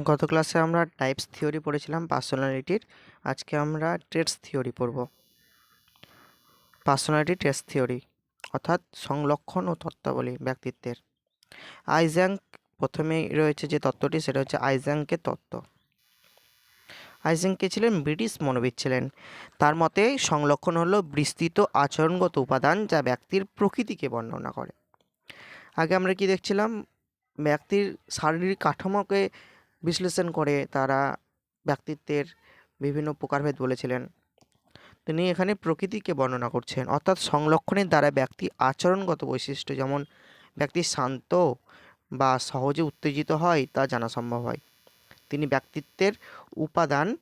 গত ক্লাসে আমরা টাইপস থিওরি পড়েছিলাম পার্সোনালিটির আজকে আমরা ট্রেটস থিওরি পড়ব। পার্সোনালিটি ট্রেটস থিওরি অর্থাৎ সংলক্ষণ ও তত্ত্বাবলী ব্যক্তিত্বের। আইজ্যাঙ্ক প্রথমেই রয়েছে যে তত্ত্বটি, সেটা হচ্ছে আইজ্যাঙ্কের তত্ত্ব। আইজ্যাঙ্ক ছিলেন ব্রিটিশ মনোবিদ ছিলেন। তার মতে সংলক্ষণ হলো বিস্তৃত আচরণগত উপাদান যা ব্যক্তির প্রকৃতিকে বর্ণনা করে। আগে আমরা কি দেখছিলাম? ব্যক্তির শারীরিক কাঠামোকে বিশ্লেষণ করে তারা ব্যক্তিত্বের বিভিন্ন প্রকারভেদ বলেছিলেন। তিনি এখানে প্রকৃতিকে বর্ণনা করছেন। অর্থাৎ সংলক্ষণের দ্বারা ব্যক্তি আচরণগত বৈশিষ্ট্য যেমন ব্যক্তি শান্ত বা সহজে উত্তেজিত হয় তা জানা সম্ভব হয়। তিনি ব্যক্তিত্বের উপাদান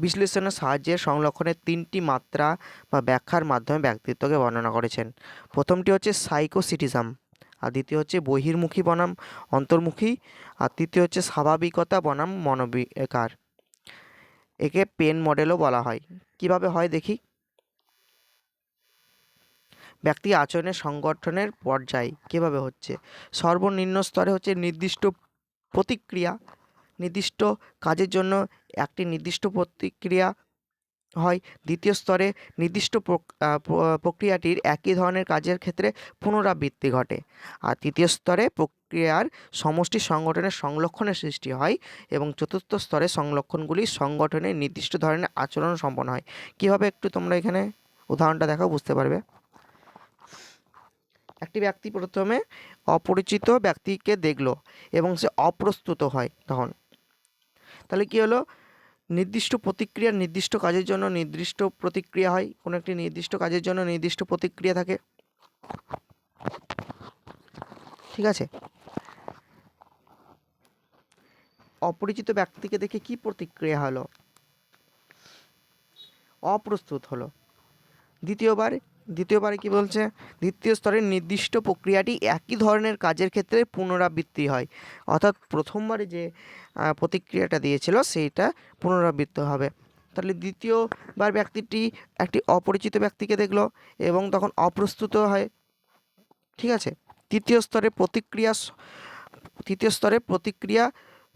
বিশ্লেষণের সাহায্যে সংলক্ষণের তিনটি মাত্রা বা ব্যাখ্যার মাধ্যমে ব্যক্তিত্বকে বর্ণনা করেছেন। প্রথমটি হচ্ছে সাইকোসিটিজম। আর দ্বিতীয় হচ্ছে বহির্মুখী বনাম, অন্তর্মুখী। আর তৃতীয় হচ্ছে স্বাভাবিকতা বনাম, মনোবিকার। একে পেন মডেলও বলা হয়। কীভাবে হয় দেখি? ব্যক্তি আচরণের সংগঠনের পর্যায় কীভাবে হচ্ছে? সর্বনিম্ন স্তরে হচ্ছে নির্দিষ্ট প্রতিক্রিয়া। নির্দিষ্ট কাজের জন্য একটি নির্দিষ্ট প্রতিক্রিয়া হয়। দ্বিতীয় স্তরে নির্দিষ্ট প্রক্রিয়াটির একই ধরনের কাজের ক্ষেত্রে পুনরাবৃত্তি ঘটে। আর তৃতীয় স্তরে প্রক্রিয়ার সমষ্টি সংগঠনের সংলক্ষণের সৃষ্টি হয় এবং চতুর্থ স্তরে সংলক্ষণগুলি সংগঠনের নির্দিষ্ট ধরনের আচরণ সম্পন্ন হয়। কীভাবে একটু তোমরা এখানে উদাহরণটা দেখো বুঝতে পারবে? একটি ব্যক্তি প্রথমে অপরিচিত ব্যক্তিকে দেখল এবং সে অপ্রস্তুত হয় তখন। তাহলে কী হলো? নির্দিষ্ট প্রতিক্রিয়া নির্দিষ্ট কাজের জন্য নির্দিষ্ট প্রতিক্রিয়া হয়। কোনো একটি নির্দিষ্ট কাজের জন্য নির্দিষ্ট প্রতিক্রিয়া থাকে। ঠিক আছে? অপরিচিত ব্যক্তিকে দেখে কি প্রতিক্রিয়া হলো? অপ্রস্তুত হলো। দ্বিতীয়বার দ্বিতীয়বারে কি বলছে? দ্বিতীয় স্তরের নির্দিষ্ট প্রক্রিয়াটি একই ধরনের কাজের ক্ষেত্রে পুনরাবৃত্তি হয়। অর্থাৎ প্রথমবারে যে প্রতিক্রিয়াটা দিয়েছিল সেইটা পুনরাবৃত্তি হবে। তাহলে দ্বিতীয়বার ব্যক্তিটি একটি অপরিচিত ব্যক্তিকে দেখল এবং তখন অপ্রস্তুত হয়। ঠিক আছে? তৃতীয় স্তরে প্রতিক্রিয়া তৃতীয় স্তরে প্রতিক্রিয়া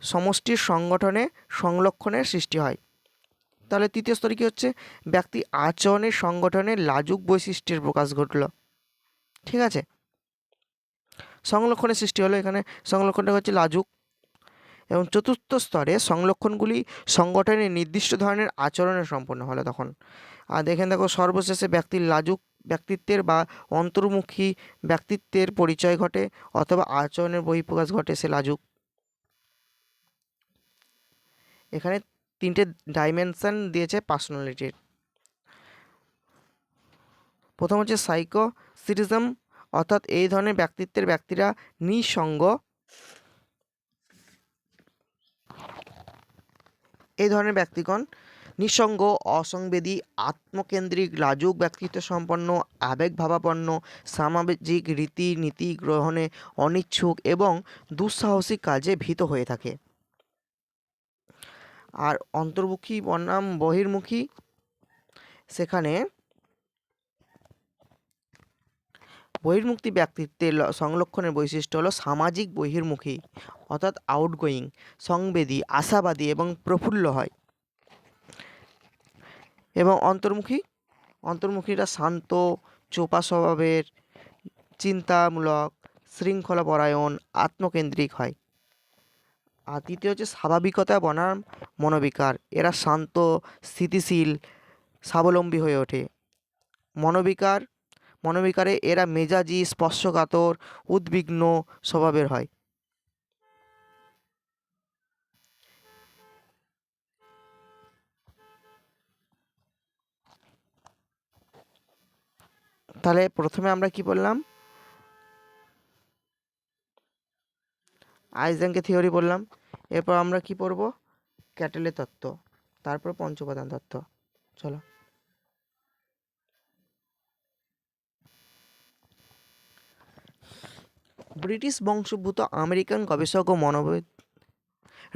সমষ্টির সংগঠনে সংলক্ষণের সৃষ্টি হয়। তাহলে তৃতীয় স্তরে কী হচ্ছে? ব্যক্তি আচরণের সংগঠনের লাজুক বৈশিষ্ট্যের প্রকাশ ঘটলো। ঠিক আছে? সংলক্ষণের সৃষ্টি হলো এখানে। সংলক্ষণটা হচ্ছে লাজুক। এবং চতুর্থ স্তরে সংলক্ষণগুলি সংগঠনের নির্দিষ্ট ধরনের আচরণে সম্পন্ন হলো তখন। আর দেখেন দেখো, সর্বশেষে ব্যক্তির লাজুক ব্যক্তিত্বের বা অন্তর্মুখী ব্যক্তিত্বের পরিচয় ঘটে অথবা আচরণের বহিঃপ্রকাশ ঘটে সে লাজুক। এখানে তিনটে ডাইমেনশান দিয়েছে পার্সোনালিটির প্রথম হচ্ছে সাইকো সিটিজম অর্থাৎ এই ধরনের ব্যক্তিত্বের ব্যক্তিরা নিঃসঙ্গ। এই ধরনের ব্যক্তিগণ নিঃসঙ্গ, অসংবেদী, আত্মকেন্দ্রিক, লাজুক ব্যক্তিত্ব সম্পন্ন আবেগভাবাপন্ন, সামাজিক রীতি নীতি গ্রহণে অনিচ্ছুক এবং দুঃসাহসিক কাজে ভীত হয়ে থাকে। আর অন্তর্মুখী বনাম বহির্মুখী। সেখানে বহির্মুক্তি ব্যক্তিত্বের সংলক্ষণের বৈশিষ্ট্য হলো সামাজিক বহির্মুখী, অর্থাৎ আউটগোয়িং সংবেদী, আশাবাদী এবং প্রফুল্ল হয়। এবং অন্তর্মুখী, অন্তর্মুখীরা শান্ত, চোপা স্বভাবের, চিন্তামূলক শৃঙ্খলাপরায়ণ আত্মকেন্দ্রিক হয়। আর তৃতীয় হচ্ছে স্বাভাবিকতা বনাম মনোবিকার। এরা শান্ত, স্থিতিশীল, স্বাবলম্বী হয়ে ওঠে। মনোবিকার, মনোবিকারে এরা মেজাজি, স্পর্শকাতর, উদ্বিগ্ন স্বভাবের হয়। তাহলে প্রথমে আমরা কি বললাম? আইজেনকে থিওরি বললাম। এরপর আমরা কি পড়ব? ক্যাটেলের তত্ত্ব, তারপর পঞ্চপ্রধান তত্ত্ব। চলো। ব্রিটিশ বংশোদ্ভূত আমেরিকান গবেষক ও মনোবিদ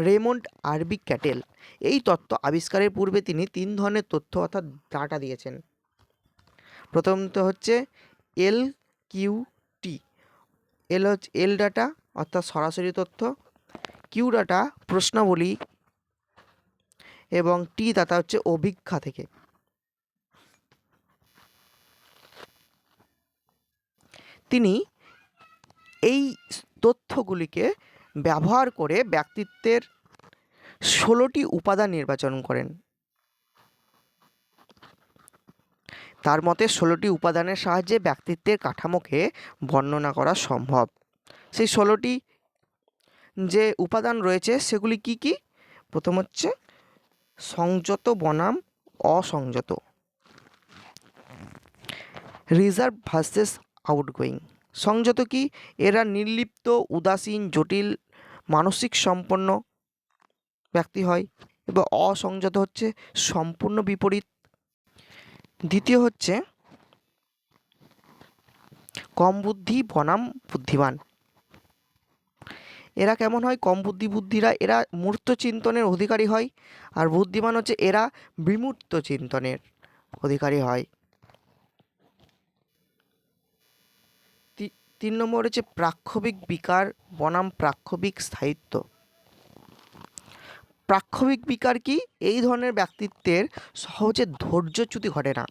রেমন্ড আরবি ক্যাটেল এই তত্ত্ব আবিষ্কারের পূর্বে তিনি তিন ধরনের তথ্য অর্থাৎ ডাটা দিয়েছেন। প্রথমত হচ্ছে এল কিউ টি, এল হচ্ছে এল ডাটা অর্থাৎ সরাসরি তথ্য কিউ ডাটা প্রশ্নাবলী এবং টি ডাটা হচ্ছে অভিজ্ঞা থেকে। তিনি এই তথ্যগুলিকে ব্যবহার করে ব্যক্তিত্বের ষোলোটি উপাদান নির্বাচন করেন। তার মতে ষোলোটি উপাদানের সাহায্যে ব্যক্তিত্বের কাঠামোকে বর্ণনা করা সম্ভব। সেই ষোলোটি যে উপাদান রয়েছে সেগুলি কি কি? প্রথম হচ্ছে সংযত বনাম অসংযত। Reserve versus outgoing. সংযত কি? এরা নির্লিপ্ত, উদাসীন, জটিল, মানসিক সম্পন্ন ব্যক্তি হয় এবং অসংযত হচ্ছে সম্পূর্ণ বিপরীত। দ্বিতীয় হচ্ছে কম বুদ্ধি, বনাম বুদ্ধিমান। এরা কেমন হয়? কম বুদ্ধি বুদ্ধিরা এরা মূর্ত চিন্তনের অধিকারী হয়। আর বুদ্ধিমান হচ্ছে এরা বিমূর্ত চিন্তনের অধিকারী হয়। তিন নম্বর হচ্ছে প্রাক্ষবিক বিকার, বনাম প্রাক্ষবিক স্থায়িত্ব। প্রাক্ষবিক বিকার কি? এই ধরনের ব্যক্তিত্বের সহজে ধৈর্যচ্যুতি ঘটে না।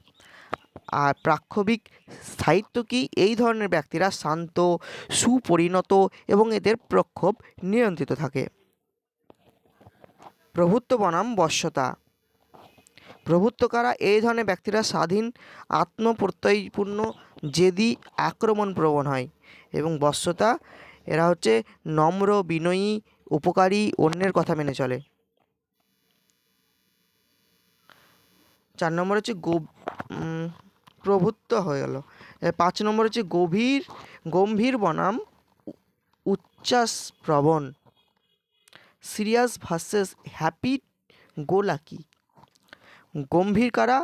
আর প্রাক্ষবিক স্থায়িত্ব কি? এই ধরনের ব্যক্তিরা শান্ত, সুপরিণত এবং এদের প্রক্ষোভ নিয়ন্ত্রিত থাকে। প্রভুত্ব বনাম বশ্যতা। প্রভুত্বকারা এই ধরনের ব্যক্তিরা স্বাধীন, আত্মপ্রত্যয়পূর্ণ, জেদি আক্রমণ প্রবণ হয় এবং বশ্যতা, এরা হচ্ছে নম্র, বিনয়ী, উপকারী, অন্যের কথা মেনে চলে। চার নম্বর হচ্ছে প্রভুত্ব হয়ে গেল। পাঁচ নম্বর হচ্ছে গভীর, গম্ভীর বনাম উচ্ছ্বাস প্রবণ। Serious versus happy go lucky গম্ভীর কারা?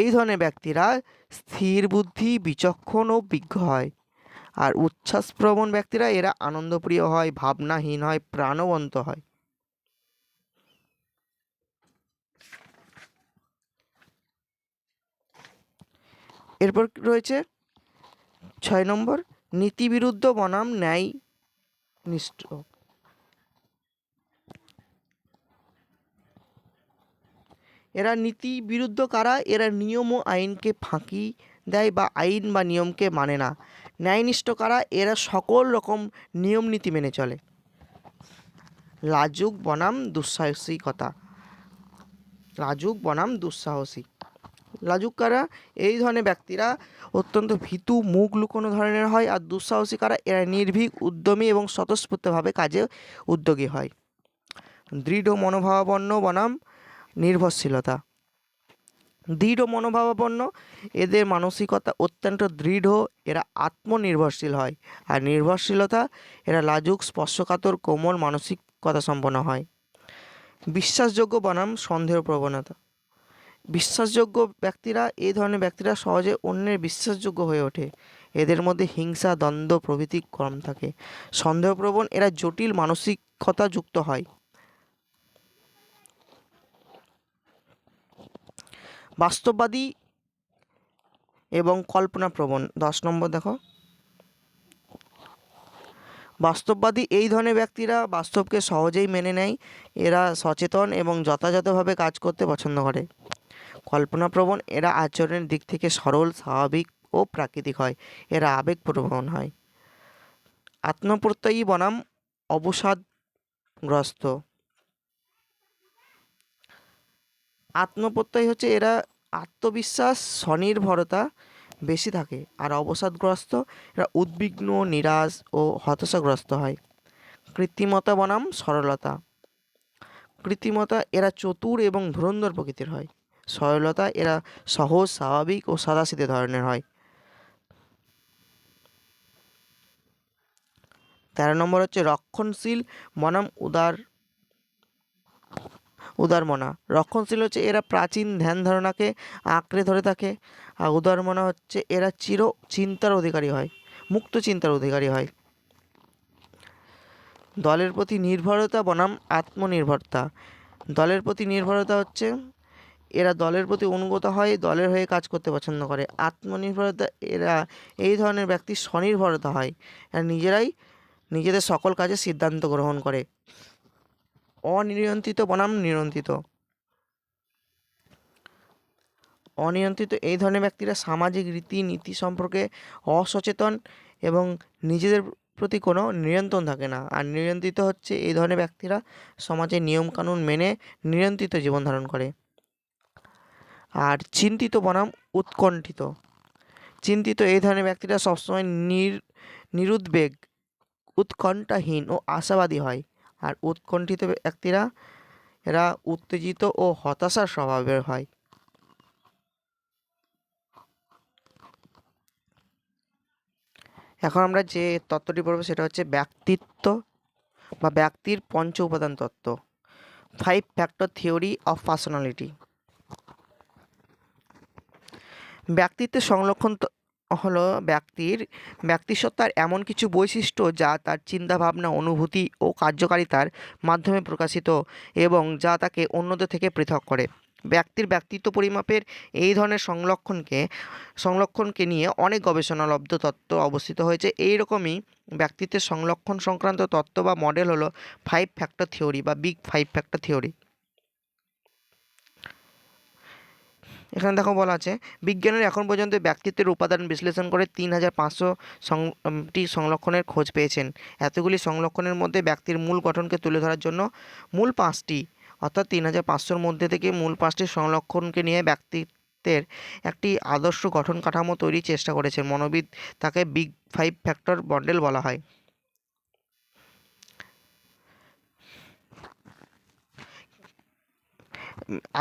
এই ধরনের ব্যক্তিরা স্থির বুদ্ধি, বিচক্ষণ ও বিজ্ঞ হয়। আর উচ্ছ্বাসপ্রবণ ব্যক্তিরা এরা আনন্দপ্রিয় হয়, ভাবনাহীন হয়, প্রাণবন্ত হয়। এরপর রয়েছে ছয় নম্বর, নীতিবিরুদ্ধ বনাম ন্যায় নিষ্ঠ। এরা নীতি বিরুদ্ধ কারা? এরা নিয়ম ও আইনকে ফাঁকি দেয় বা আইন বা নিয়মকে মানে না। ন্যায়নিষ্ঠ কারা? এরা সকল রকম নিয়ম নীতি মেনে চলে। লাজুক বনাম দুঃসাহসিকতা। লাজুক বনাম দুঃসাহসী লাজুক কারা এই ধরনের ব্যক্তিরা অত্যন্ত ভীতু, মুখ লুকোনো ধরনের হয় আর দুঃসাহসী কারা এরা নির্ভীক, উদ্যমী এবং স্বতঃস্ফূর্তভাবে কাজে উদ্যোগী হয়। দৃঢ় মনোভাবাপন্ন বনাম, নির্ভরশীলতা। দৃঢ় মনোভাবাপন্ন, এদের মানসিকতা অত্যন্ত দৃঢ়, এরা আত্মনির্ভরশীল হয় আর নির্ভরশীলতা, এরা লাজুক, স্পর্শকাতর, কোমল মানসিকতা সম্পন্ন হয়। বিশ্বাসযোগ্য বনাম সন্দেহ প্রবণতা বিশ্বাসযোগ্য ব্যক্তিরা, এই ধরনের ব্যক্তিরা সহজে অন্যের বিশ্বাসযোগ্য হয়ে ওঠে। এদের মধ্যে হিংসা, দ্বন্দ্ব প্রভৃতি কম থাকে। সন্দেহপ্রবণ, এরা জটিল মানসিকতা যুক্ত হয়। বাস্তববাদী এবং কল্পনাপ্রবণ। দশ নম্বর দেখো। বাস্তববাদী এই ধরনের ব্যক্তিরা বাস্তবকে সহজেই মেনে নেয়। এরা সচেতন এবং যথাযথভাবে কাজ করতে পছন্দ করে। কল্পনাপ্রবণ, এরা আচরণের দিক থেকে সরল, স্বাভাবিক ও প্রাকৃতিক হয়। এরা আবেগপ্রবণ হয়। আত্মপ্রত্যয়ী বনাম অবসাদগ্রস্ত। আত্মপ্রত্যয় হচ্ছে এরা আত্মবিশ্বাস, স্বনির্ভরতা বেশি থাকে আর অবসাদগ্রস্ত, এরা উদ্বিগ্ন, নিরাশ ও হতাশাগ্রস্ত হয়। কৃত্রিমতা বনাম সরলতা। কৃত্রিমতা এরা চতুর এবং ধুরন্ধর প্রকৃতির হয়। সরলতা এরা সহজ, স্বাভাবিক ও সাদাসিধে ধরনের হয়। তেরো নম্বর হচ্ছে রক্ষণশীল বনাম উদার, উদারমনা। রক্ষণশীল হচ্ছে এরা প্রাচীন ধ্যান ধারণাকে আঁকড়ে ধরে থাকে, আর উদারমনা হচ্ছে এরা চির চিন্তার অধিকারী হয়, মুক্ত চিন্তার অধিকারী হয়। দলের প্রতি নির্ভরতা বনাম আত্মনির্ভরতা। দলের প্রতি নির্ভরতা হচ্ছে এরা দলের প্রতি অনুগত হয়, দলের হয়ে কাজ করতে পছন্দ করে। আত্মনির্ভরতা, এরা এই ধরনের ব্যক্তি স্বনির্ভরতা হয়। এরা নিজেরাই নিজেদের সকল কাজে সিদ্ধান্ত গ্রহণ করে। অনিয়ন্ত্রিত বনাম নিয়ন্ত্রিত। অনিয়ন্ত্রিত, এই ধরনের ব্যক্তিরা সামাজিক রীতিনীতি সম্পর্কে অসচেতন এবং নিজেদের প্রতি কোনো নিয়ন্ত্রণ থাকে না। আর নিয়ন্ত্রিত হচ্ছে এই ধরনের ব্যক্তিরা সমাজের নিয়মকানুন মেনে নিয়ন্ত্রিত জীবন ধারণ করে। আর চিন্তিত বনাম উৎকণ্ঠিত। চিন্তিত এই ধরনের ব্যক্তিরা সবসময় নির, নিরুদ্বেগ, উৎকণ্ঠাহীন ও আশাবাদী হয়। আর উৎকণ্ঠিত ব্যক্তিরা, এরা উত্তেজিত ও হতাশার স্বভাবের হয়। এখন আমরা যে তত্ত্বটি পড়ব সেটা হচ্ছে ব্যক্তিত্ব বা ব্যক্তির পঞ্চ উপাদান তত্ত্ব। Five factor theory of personality ব্যক্তিত্বের সংরক্ষণ হলো ব্যক্তির, ব্যক্তিসত্তার এমন কিছু বৈশিষ্ট্য যা তার চিন্তাভাবনা, অনুভূতি ও কার্যকারিতার মাধ্যমে প্রকাশিত এবং যা তাকে অন্যদের থেকে পৃথক করে। ব্যক্তির ব্যক্তিত্ব পরিমাপের এই ধরনের সংরক্ষণকে সংরক্ষণকে নিয়ে অনেক গবেষণালব্ধ তত্ত্ব অবস্থিত হয়েছে। এই রকমই ব্যক্তিত্বের সংরক্ষণ সংক্রান্ত তত্ত্ব বা মডেল হলো ফাইভ ফ্যাক্টর থিওরি বা বিগ ফাইভ ফ্যাক্টর থিওরি এখানে দেখো বলা আছে, বিজ্ঞানের এখন পর্যন্ত ব্যক্তিত্বের উপাদান বিশ্লেষণ করে তিন হাজার পাঁচশো টি সংরক্ষণের খোঁজ পেয়েছেন। এতগুলি সংরক্ষণের মধ্যে ব্যক্তির মূল গঠনকে তুলে ধরার জন্য মূল পাঁচটি, অর্থাৎ তিন হাজার পাঁচশোর মধ্যে থেকে মূল পাঁচটি সংরক্ষণকে নিয়ে ব্যক্তিত্বের একটি আদর্শ গঠন কাঠামো তৈরির চেষ্টা করেছেন। মনোবিদ তাকে বিগ ফাইভ ফ্যাক্টর মডেল বলা হয়।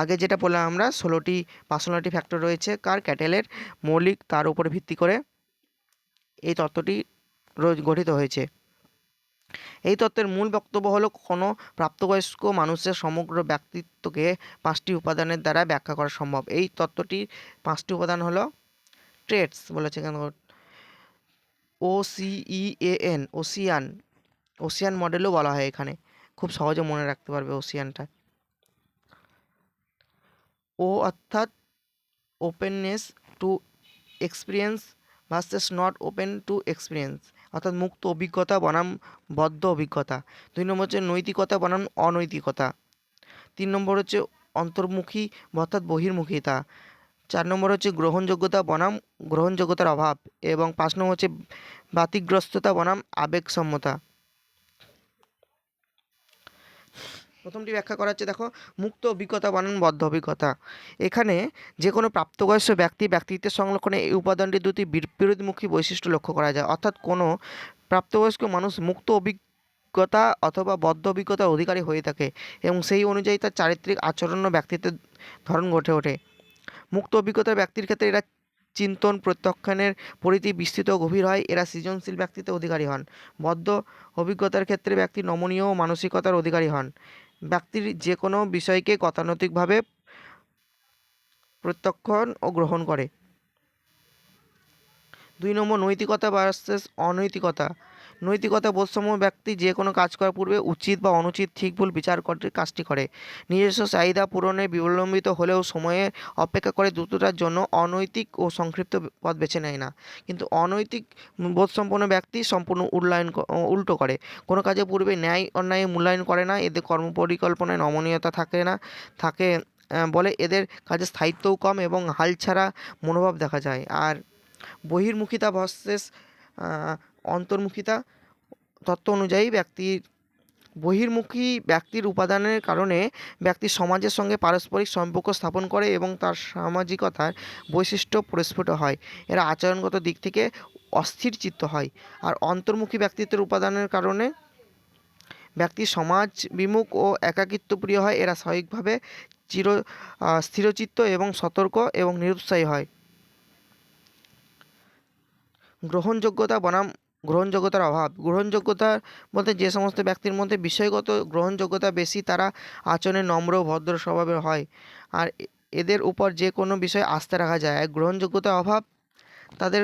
আগে যেটা বললাম আমরা, ষোলোটি পার্সোনালিটি ফ্যাক্টর রয়েছে কার ক্যাটেলের মৌলিক তার উপর ভিত্তি করে এই তত্ত্বটি গঠিত হয়েছে। এই তত্ত্বের মূল বক্তব্য হলো কোনো প্রাপ্তবয়স্ক মানুষের সমগ্র ব্যক্তিত্বকে পাঁচটি উপাদানের দ্বারা ব্যাখ্যা করা সম্ভব। এই তত্ত্বটির পাঁচটি উপাদান হলো, ট্রেটস বলেছে কেন? ও সিই এন ওসিয়ান। ওসিয়ান মডেলও বলা হয় এখানে। খুব সহজে মনে রাখতে পারবে ওসিয়ানটা। ও অর্থাৎ openness to experience versus not open to experience অর্থাৎ মুক্ত অভিজ্ঞতা বনাম, বদ্ধ অভিজ্ঞতা। দুই নম্বর হচ্ছে নৈতিকতা বনাম, অনৈতিকতা। তিন নম্বর হচ্ছে অন্তর্মুখী অর্থাৎ বহির্মুখিতা। চার নম্বর হচ্ছে গ্রহণযোগ্যতা বনাম, গ্রহণযোগ্যতার অভাব। এবং পাঁচ নম্বর হচ্ছে বাতিগ্রস্ততা বনাম, আবেগসম্মতা। প্রথমটি ব্যাখ্যা করা হচ্ছে, দেখো, মুক্ত অভিজ্ঞতা বানান বদ্ধ অভিজ্ঞতা। এখানে যে কোনো প্রাপ্তবয়স্ক ব্যক্তি ব্যক্তিত্বের সংরক্ষণে এই উপাদানটি দুটি বিরোধমুখী বৈশিষ্ট্য লক্ষ্য করা যায়। অর্থাৎ কোনো প্রাপ্তবয়স্ক মানুষ মুক্ত অভিজ্ঞতা অথবা বদ্ধ অভিজ্ঞতার অধিকারী হয়ে থাকে এবং সেই অনুযায়ী তার চারিত্রিক আচরণ ও ব্যক্তিত্বের ধরন ঘটে ওঠে। মুক্ত অভিজ্ঞতার ব্যক্তির ক্ষেত্রে এরা চিন্তন প্রত্যাখ্যানের পরিধি বিস্তৃত গভীর হয়। এরা সৃজনশীল ব্যক্তিত্বের অধিকারী হন। বদ্ধ অভিজ্ঞতার ক্ষেত্রে ব্যক্তি নমনীয় ও মানসিকতার অধিকারী হন। ব্যক্তির যে কোনো বিষয়কে গতানৈতিকভাবে প্রত্যক্ষণ ও গ্রহণ করে। দুই নম্বর নৈতিকতা ভার্সেস অনৈতিকতা। নৈতিকতা বোধসম্য ব্যক্তি যে কোনো কাজ করার পূর্বে উচিত বা অনুচিত ঠিক ভুল বিচার করে কাজটি করে। নিজস্ব চাহিদা পূরণে বিলম্বিত হলেও সময়ে অপেক্ষা করে দ্রুততার জন্য অনৈতিক ও সংক্ষিপ্ত পথ বেছে নেয় না। কিন্তু অনৈতিক বোধসম্পন্ন ব্যক্তি সম্পূর্ণ উল্লায়ন উল্টো করে। কোনো কাজে পূর্বে ন্যায়, অন্যায় মূল্যায়ন করে না, এদের কর্মপরিকল্পনায় নমনীয়তা থাকে না, থাকে বলে এদের কাজে স্থায়িত্বও কম এবং হালছাড়া মনোভাব দেখা যায়। আর বহির্মুখিতা ভার্সেস অন্তর্মুখিতা তত্ত্ব অনুযায়ী ব্যক্তির বহির্মুখী ব্যক্তির উপাদানের কারণে ব্যক্তি সমাজের সঙ্গে পারস্পরিক সম্পর্ক স্থাপন করে এবং তার সামাজিকতার বৈশিষ্ট্য পরিস্ফুট হয়। এরা আচরণগত দিক থেকে অস্থির চিত্ত হয় আর অন্তর্মুখী ব্যক্তিত্বের উপাদানের কারণে ব্যক্তি সমাজ বিমুখ ও একাকিত্বপ্রিয় হয়। এরা স্বাভাবিকভাবে চির স্থিরচিত্ত এবং সতর্ক এবং নিরুৎসাহী হয়। গ্রহণযোগ্যতা, বনাম গ্রহণযোগ্যতার অভাব। গ্রহণযোগ্যতার বলতে যে সমস্ত ব্যক্তির মধ্যে বিষয়গত গ্রহণযোগ্যতা বেশি, তারা আচরণে নম্র, ভদ্র স্বভাবের হয়। আর এদের উপর যে কোনো বিষয়ে আস্থা রাখা যায়। আর গ্রহণযোগ্যতার অভাব তাদের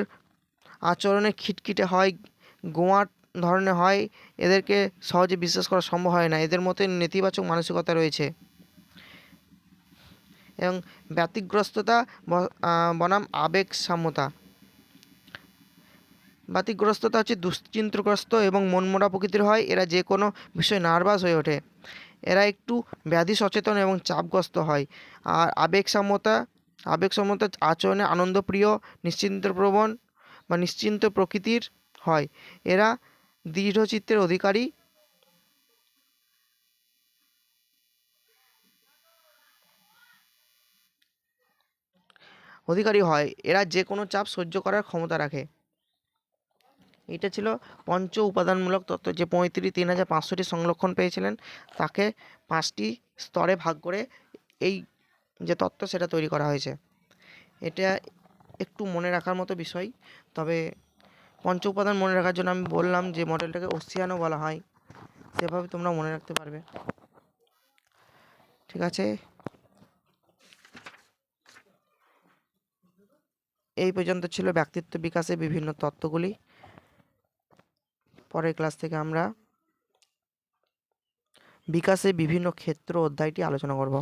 আচরণে খিটখিটে হয়, গোঁয়াট ধরনের হয়। এদেরকে সহজে বিশ্বাস করা সম্ভব হয় না। এদের মধ্যে নেতিবাচক মানসিকতা রয়েছে। এবং ব্যতিগ্রস্ততা বনাম আবেগ সাম্যতা বাতিগ্রস্ততা হচ্ছে দুশ্চিন্তগ্রস্ত এবং মনমরা প্রকৃতির হয়। এরা যে কোনো বিষয়ে নার্ভাস হয়ে ওঠে। এরা একটু ব্যাধি সচেতন এবং চাপগ্রস্ত হয়। আর আবেগসাম্যতা আবেগসাম্যতা আচরণে আনন্দপ্রিয় নিশ্চিন্তপ্রবণ বা নিশ্চিন্ত প্রকৃতির হয়। এরা দৃঢ়চিত্তের অধিকারী। অধিকারী হয়। এরা যে কোনো চাপ সহ্য করার ক্ষমতা রাখে। এটা ছিল পঞ্চ উপাদানমূলক তত্ত্ব যে পঁয়ত্রিশ তিন হাজার পাঁচশোটি সংরক্ষণ পেয়েছিলেন। তাকে পাঁচটি স্তরে ভাগ করে এই যে তত্ত্ব সেটা তৈরি করা হয়েছে। এটা একটু মনে রাখার মতো বিষয়, তবে পঞ্চ উপাদান মনে রাখার জন্য আমি বললাম যে মডেলটাকে ওসিয়ানও বলা হয়। সেভাবে তোমরা মনে রাখতে পারবে। ঠিক আছে? এই পর্যন্ত ছিল ব্যক্তিত্ব বিকাশে বিভিন্ন তত্ত্বগুলি। পরের ক্লাস থেকে আমরা বিকাশের বিভিন্ন ক্ষেত্র অধ্যায়টি আলোচনা করব।